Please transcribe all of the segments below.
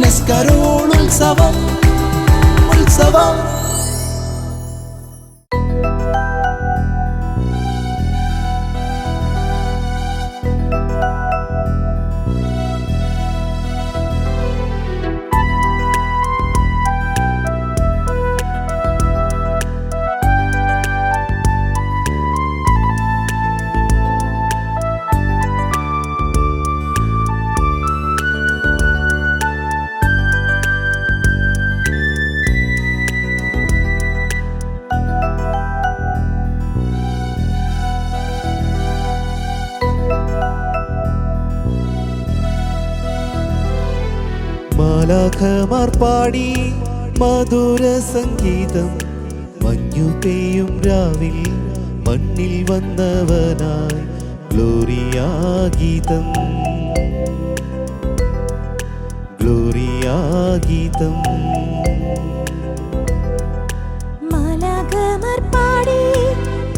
ne scarul savam, ul savam മാലാഖമാർ പാടി മധുര സംഗീതം മഞ്ഞു പെയ്യും രാവിൽ മണ്ണിൽ വന്നവനായി ഗ്ലോറിയാഗീതം ഗ്ലോറിയാഗീതം മാലാഖമാർ പാടി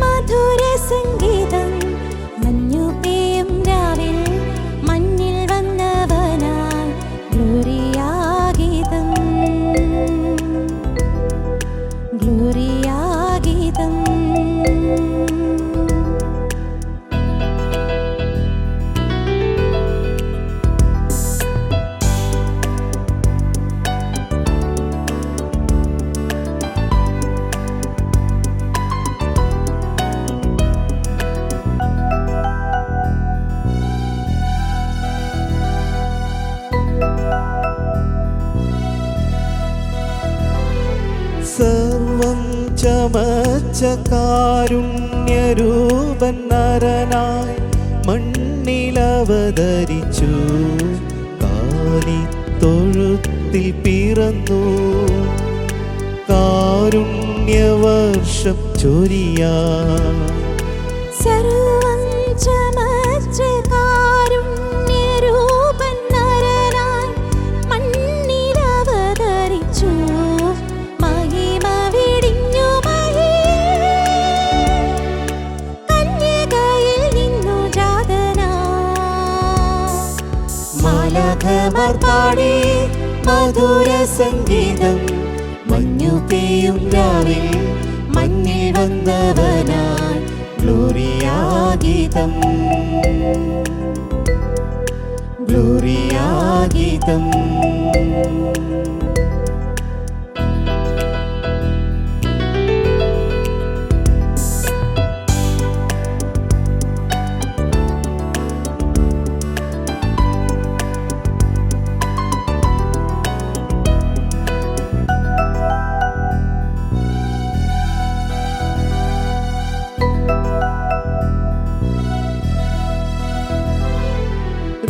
മധുര സംഗീതം ചമച്ച കാരുണ്യരൂപൻ നരനായി മണ്ണിലവതരിച്ചു. കാലി തൊഴുത്തിൽ പിറന്നു. കാരുണ്യവർഷം ചൊരിയാ. സർവം ചമച്ച മാലാഖമാർ പാടി മധുര സംഗീതം. മഞ്ഞു പെയ്യും രാവിൽ മഞ്ഞിൽ വന്നവനായി ഗ്ലോറിയാഗീതം. ഗ്ലോറിയാഗീതം.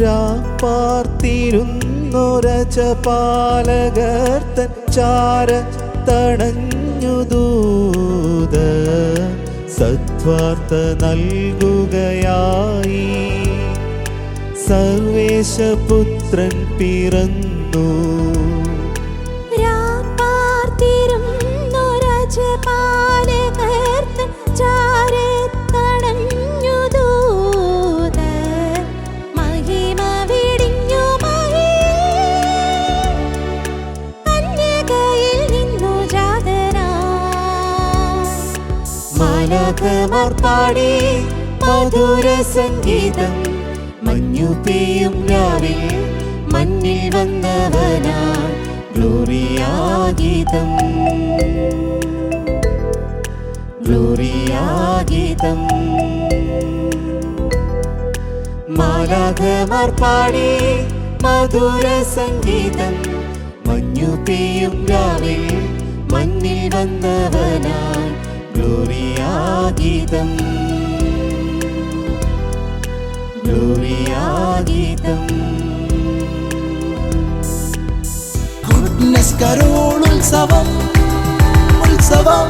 രാപ്പാർത്തിരുന്നൊരച്ച പാലകർത്തൻ ചാര തടഞ്ഞു ദൂത. സത്വാർത്ത നൽകുകയായി. സർവേശപുത്രൻ പിറന്നു. മാലാഖമാർ മധുര സംഗീതം. മഞ്ഞു പെയ്യും രാവിൽ മഞ്ഞിൽ വന്നവനാഗീതം ഗ്ലോറിയാഗീതം. ഗ്ലോറിയാഗീതം. മധുര സംഗീതം. മഞ്ഞു പെയ്യും രാവിൽ മഞ്ഞിൽ വന്നവനായി ഗ്ലോറിയാ ഗീതം ഗുഡ്നെസ് കരോൾ ഉത്സവം ഉത്സവം.